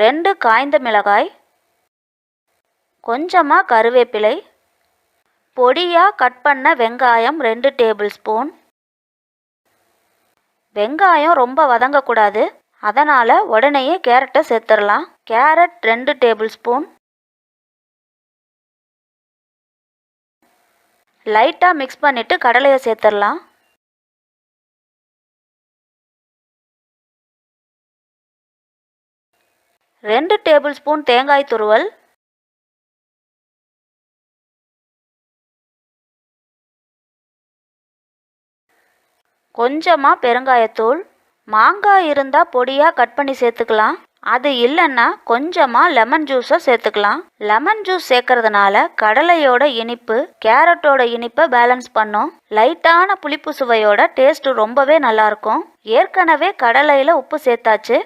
ரெண்டு காய்ந்த மிளகாய் கொஞ்சமாக கருவேப்பிலை பொடியாக கட் பண்ண வெங்காயம் ரெண்டு டேபிள் ஸ்பூன் வெங்காயம் ரொம்ப வதங்கக்கூடாது. அதனால் உடனேயே கேரட்டை சேர்த்துடலாம். கேரட் ரெண்டு டேபிள் ஸ்பூன் லைட்டாக மிக்ஸ் பண்ணிவிட்டு கடலையை சேர்த்துடலாம். ரெண்டு டேபிள் ஸ்பூன் தேங்காய் துருவல். கொஞ்சமாக பெருங்காயத்தூள். மாங்காய் இருந்தால் பொடியாக கட் பண்ணி சேர்த்துக்கலாம். அது இல்லைன்னா கொஞ்சமாக லெமன் ஜூஸை சேர்த்துக்கலாம். லெமன் ஜூஸ் சேர்க்கறதுனால கடலையோட இனிப்பு கேரட்டோட இனிப்பை பேலன்ஸ் பண்ணும். லைட்டான புளிப்பு சுவையோட டேஸ்ட் ரொம்பவே நல்லாயிருக்கும் ஏற்கனவே கடலையில் உப்பு சேர்த்தாச்சு.